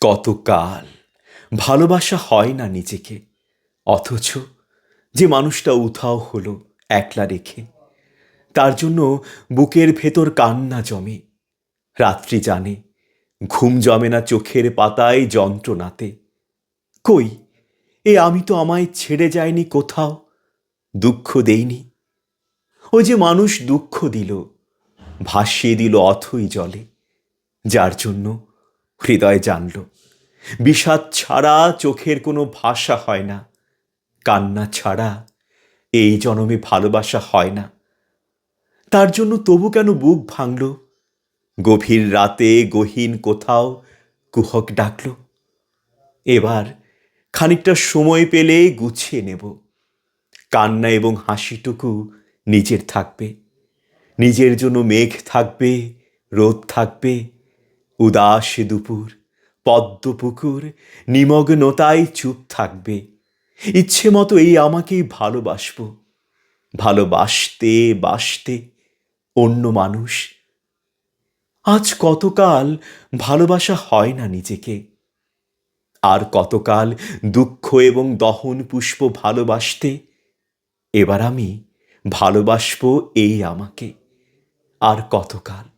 কতকাল? ভালোবাসা হয় না নিজেকে। অথচ যে মানুষটা উধাও হলো একলা রেখে, তার জন্য বুকের ভেতর কান্না জমে। রাত্রি জানে, ঘুম জমে না চোখের পাতায় যন্ত্রণাতে। কই, এ আমি তো আমায় ছেড়ে যায়নি কোথাও, দুঃখ দেইনি। ও যে মানুষ দুঃখ দিল, ভাসিয়ে দিল অথই জলে, যার জন্য হৃদয় জানল। বিষাদ ছাড়া চোখের কোনো ভাষা হয় না। কান্না ছাড়া এই জনমে ভালোবাসা হয় না। তার জন্য তবু কেন বুক ভাঙল? গভীর রাতে গহীন কোথাও কুহক ডাকল। এবার খানিকটা সময় পেলে গুছিয়ে নেব। কান্না এবং হাসিটুকু নিজের থাকবে। নিজের জন্য মেঘ থাকবে, রোদ থাকবে উদাস দুপুর, পদ্ম পুকুর, নিমগ্নতায় চুপ থাকবে। ইচ্ছে মতো এই আমাকেই ভালোবাসবো। ভালোবাসতে, বাসতে অন্য মানুষ। আজ কতকাল ভালোবাসা হয় না নিজেকে। আর কতকাল দুঃখ এবং দহন পুষ্প ভালোবাসতে এবার আমি ভালোবাসবো এই আমাকে। আর কতকাল